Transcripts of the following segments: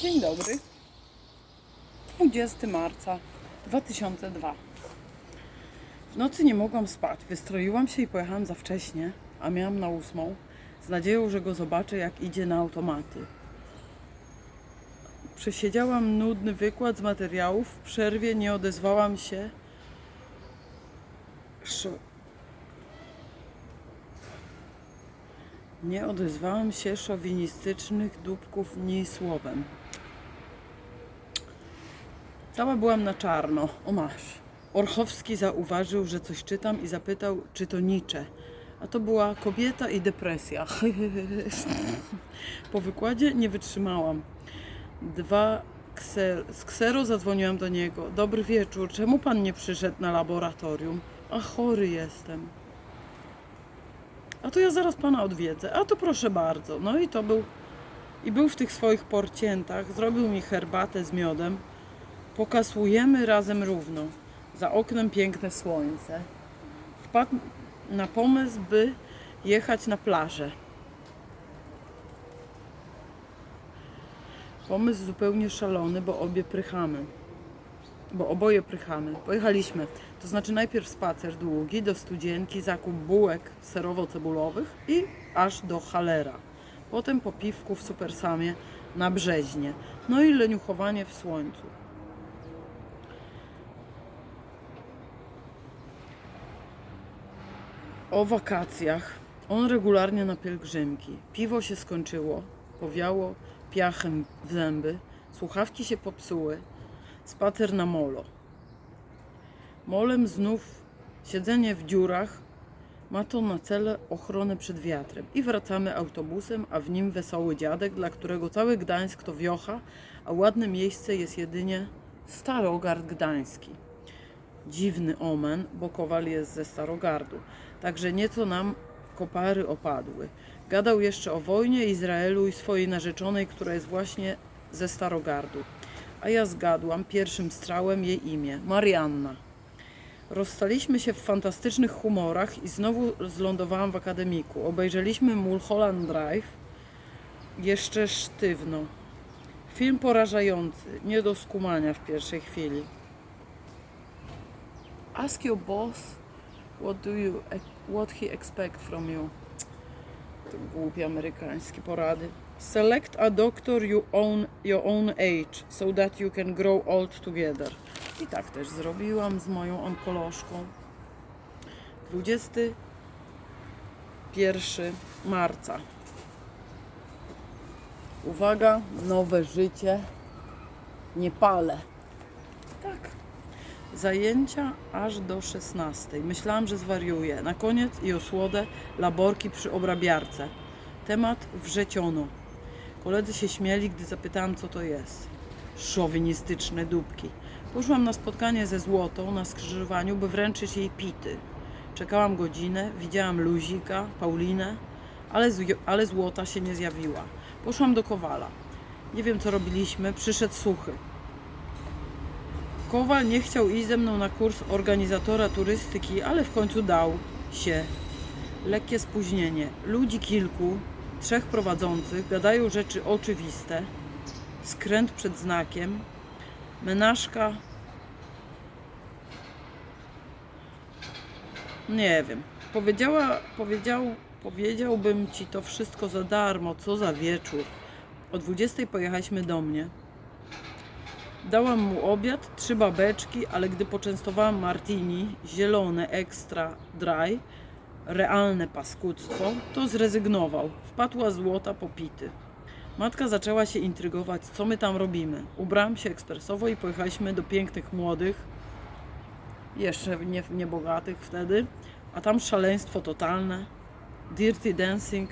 Dzień dobry. 20 marca 2002. W nocy nie mogłam spać. Wystroiłam się i pojechałam za wcześnie, a miałam na ósmą, z nadzieją, że go zobaczę, jak idzie na automaty. Przesiedziałam nudny wykład z materiałów. W przerwie nie odezwałam się. Nie odezwałam się szowinistycznych dupków ni słowem. Cała byłam na czarno. O masz. Orchowski zauważył, że coś czytam i zapytał, czy to Nietzsche. A to była kobieta i depresja. Po wykładzie nie wytrzymałam. Dwa kser, z ksero zadzwoniłam do niego. Dobry wieczór, czemu pan nie przyszedł na laboratorium? A chory jestem. A to ja zaraz pana odwiedzę. A to proszę bardzo. No i to był. I był w tych swoich porciętach. Zrobił mi herbatę z miodem. Pokasujemy razem równo. Za oknem piękne słońce. Wpadł na pomysł, by jechać na plażę. Pomysł zupełnie szalony, bo obie prychamy. Bo oboje prychamy. Pojechaliśmy. To znaczy najpierw spacer długi do studzienki, zakup bułek serowo-cebulowych i aż do halera. Potem po piwku w Supersamie na Brzeźnie. No i leniuchowanie w słońcu. O wakacjach. On regularnie na pielgrzymki. Piwo się skończyło, powiało piachem w zęby, słuchawki się popsuły, spacer na molo. Molem znów siedzenie w dziurach ma to na cele ochronę przed wiatrem. I wracamy autobusem, a w nim wesoły dziadek, dla którego cały Gdańsk to wiocha, a ładne miejsce jest jedynie Starogard Gdański. Dziwny omen, bo Kowal jest ze Starogardu. Także nieco nam kopary opadły. Gadał jeszcze o wojnie Izraelu i swojej narzeczonej, która jest właśnie ze Starogardu. A ja zgadłam pierwszym strzałem jej imię Marianna. Rozstaliśmy się w fantastycznych humorach i znowu zlądowałam w akademiku. Obejrzeliśmy Mulholland Drive jeszcze sztywno. Film porażający, nie do skumania w pierwszej chwili. Ask your boss what do you what he expect from you. To głupie amerykańskie porady. Select a doctor you own your own age so that you can grow old together. I tak też zrobiłam z moją onkolożką. 21 marca. Uwaga, nowe życie. Nie palę. Tak. Zajęcia aż do 16. Myślałam, że zwariuję. Na koniec i osłodę laborki przy obrabiarce. Temat wrzeciono. Koledzy się śmieli, gdy zapytałam, co to jest. Szowinistyczne dupki. Poszłam na spotkanie ze Złotą na skrzyżowaniu, by wręczyć jej pity. Czekałam godzinę, widziałam Luzika, Paulinę, ale, ale Złota się nie zjawiła. Poszłam do Kowala. Nie wiem, co robiliśmy, przyszedł suchy. Kowal nie chciał iść ze mną na kurs organizatora turystyki, ale w końcu dał się. Lekkie spóźnienie. Ludzi kilku, trzech prowadzących, gadają rzeczy oczywiste. Skręt przed znakiem. Menażka. Nie wiem. Powiedziała, powiedział, powiedziałbym ci to wszystko za darmo. Co za wieczór. O 20 pojechaliśmy do mnie. Dałam mu obiad, trzy babeczki, ale gdy poczęstowałam martini, zielone, extra, dry, realne paskudztwo, to zrezygnował. Wpadła złota popity. Matka zaczęła się intrygować, co my tam robimy. Ubrałam się ekspresowo i pojechaliśmy do pięknych młodych, jeszcze nie, niebogatych wtedy, a tam szaleństwo totalne, dirty dancing.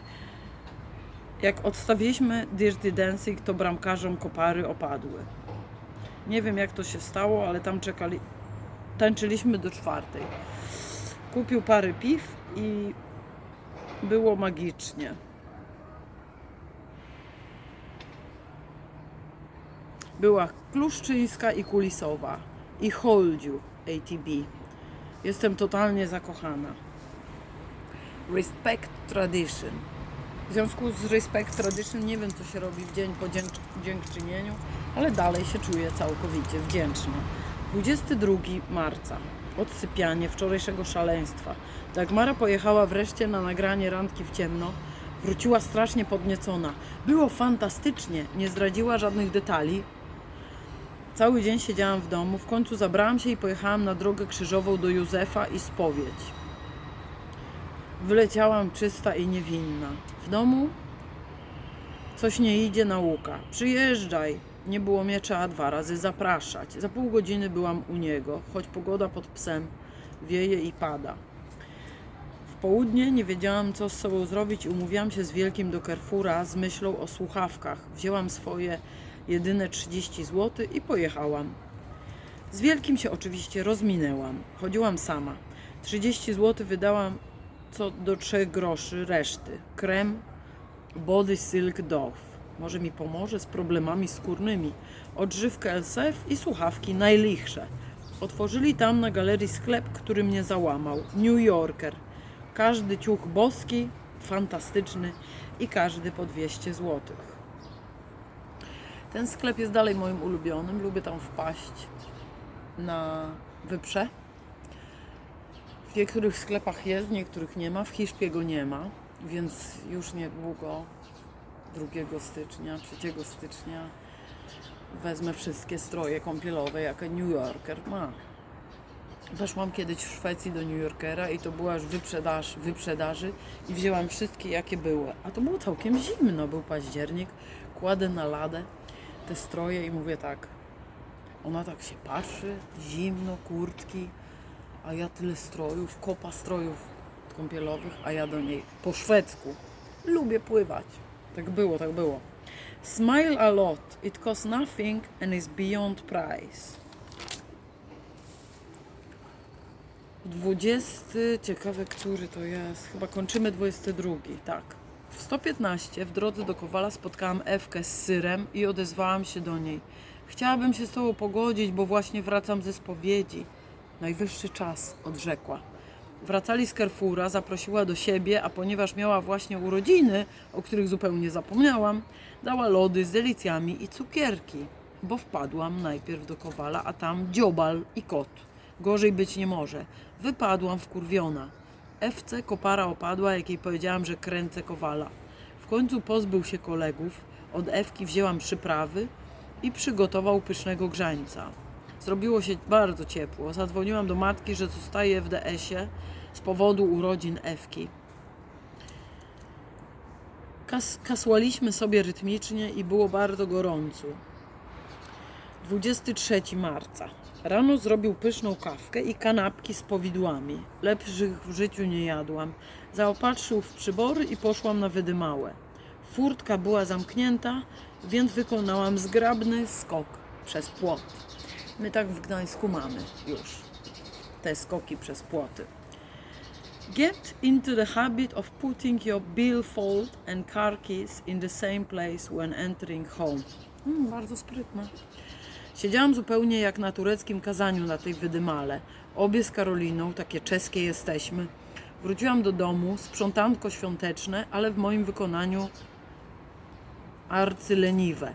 Jak odstawiliśmy dirty dancing, to bramkarzom kopary opadły. Nie wiem jak to się stało, ale tam czekali. Tańczyliśmy do czwartej. Kupił parę piw i było magicznie. Była kluszczyńska i kulisowa. I Holdziu ATB. Jestem totalnie zakochana. Respect tradition. W związku z Respect Tradition nie wiem, co się robi w dzień po dzięk- dziękczynieniu, ale dalej się czuję całkowicie wdzięczna. 22 marca. Odsypianie wczorajszego szaleństwa. Dagmara pojechała wreszcie na nagranie randki w ciemno. Wróciła strasznie podniecona. Było fantastycznie, nie zdradziła żadnych detali. Cały dzień siedziałam w domu. W końcu zabrałam się i pojechałam na drogę krzyżową do Józefa i spowiedź. Wyleciałam czysta i niewinna. W domu coś nie idzie nauka. Przyjeżdżaj. Nie było mnie trzeba dwa razy zapraszać. Za pół godziny byłam u niego, choć pogoda pod psem wieje i pada. W południe nie wiedziałam, co z sobą zrobić i umówiłam się z Wielkim do Carrefoura z myślą o słuchawkach. Wzięłam swoje jedyne 30 zł i pojechałam. Z Wielkim się oczywiście rozminęłam. Chodziłam sama. 30 zł wydałam co do 3 groszy reszty. Krem Body Silk Dove. Może mi pomoże z problemami skórnymi. Odżywkę LSF i słuchawki najlichsze. Otworzyli tam na galerii sklep, który mnie załamał. New Yorker. Każdy ciuch boski, fantastyczny i każdy po 200 zł. Ten sklep jest dalej moim ulubionym. Lubię tam wpaść na wyprze. W niektórych sklepach jest, w niektórych nie ma. W Hiszpie go nie ma, więc już niedługo, 2 stycznia, 3 stycznia, wezmę wszystkie stroje kąpielowe, jakie New Yorker ma. Weszłam kiedyś w Szwecji do New Yorkera i to była już wyprzedaż, wyprzedaży i wzięłam wszystkie, jakie były. A to było całkiem zimno, był październik, kładę na ladę te stroje i mówię tak, ona tak się patrzy, zimno, kurtki, a ja tyle strojów, kopa strojów kąpielowych, a ja do niej po szwedzku. Lubię pływać. Tak było, tak było. Smile a lot. It costs nothing and is beyond price. 20, ciekawe który to jest. Chyba kończymy 22, tak. W 115 w drodze do Kowala spotkałam Ewkę z syrem i odezwałam się do niej. Chciałabym się z tobą pogodzić, bo właśnie wracam ze spowiedzi. Najwyższy czas, odrzekła. Wracali z Carrefoura, zaprosiła do siebie, a ponieważ miała właśnie urodziny, o których zupełnie zapomniałam, dała lody z delicjami i cukierki, bo wpadłam najpierw do Kowala, a tam dziobal i kot. Gorzej być nie może. Wypadłam wkurwiona. Ewce kopara opadła, jak jej powiedziałam, że kręcę Kowala. W końcu pozbył się kolegów, od Ewki wzięłam przyprawy i przygotował pysznego grzańca. Zrobiło się bardzo ciepło. Zadzwoniłam do matki, że zostaję w DS-ie z powodu urodzin Ewki. Kas kasłaliśmy sobie rytmicznie i było bardzo gorąco. 23 marca. Rano zrobił pyszną kawkę i kanapki z powidłami. Lepszych w życiu nie jadłam. Zaopatrzył w przybory i poszłam na wydymałę. Furtka była zamknięta, więc wykonałam zgrabny skok przez płot. My tak w Gdańsku mamy już te skoki przez płoty. Get into the habit of putting your billfold and car keys in the same place when entering home. Mm, bardzo sprytne. Siedziałam zupełnie jak na tureckim kazaniu na tej wydymale. Obie z Karoliną, takie czeskie jesteśmy. Wróciłam do domu, sprzątanko świąteczne, ale w moim wykonaniu arcyleniwe.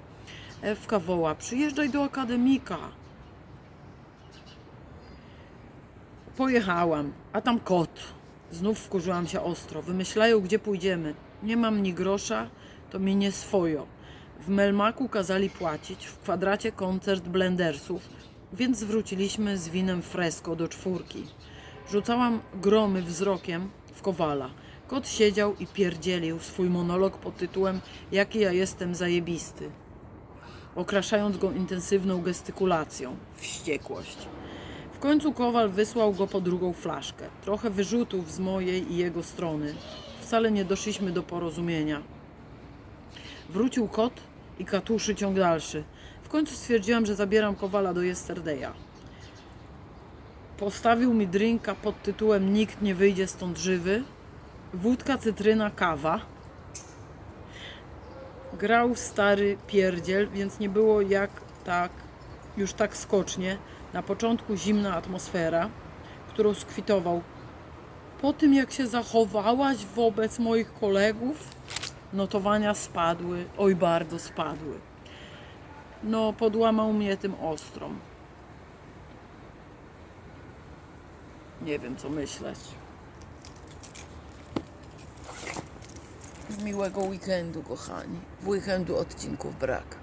Ewka woła, przyjeżdżaj do akademika. Pojechałam, a tam kot. Znów wkurzyłam się ostro. Wymyślają, gdzie pójdziemy. Nie mam ni grosza, to mi nie swojo. W Melmaku kazali płacić, w kwadracie koncert blendersów, więc zwróciliśmy z winem fresko do czwórki. Rzucałam gromy wzrokiem w kowala. Kot siedział i pierdzielił swój monolog pod tytułem Jaki ja jestem zajebisty, okraszając go intensywną gestykulacją. Wściekłość. Końcu Kowal wysłał go po drugą flaszkę. Trochę wyrzutów z mojej i jego strony. Wcale nie doszliśmy do porozumienia. Wrócił kot i katuszy ciąg dalszy. W końcu stwierdziłam, że zabieram Kowala do Yesterdeya. Postawił mi drinka pod tytułem Nikt nie wyjdzie stąd żywy. Wódka, cytryna, kawa. Grał stary pierdziel, więc nie było jak tak, już tak skocznie. Na początku zimna atmosfera, którą skwitował. Po tym, jak się zachowałaś wobec moich kolegów, Notowania spadły, oj bardzo spadły. No, podłamał mnie tym ostro. Nie wiem, co myśleć. Miłego weekendu, kochani. W weekendu odcinków brak.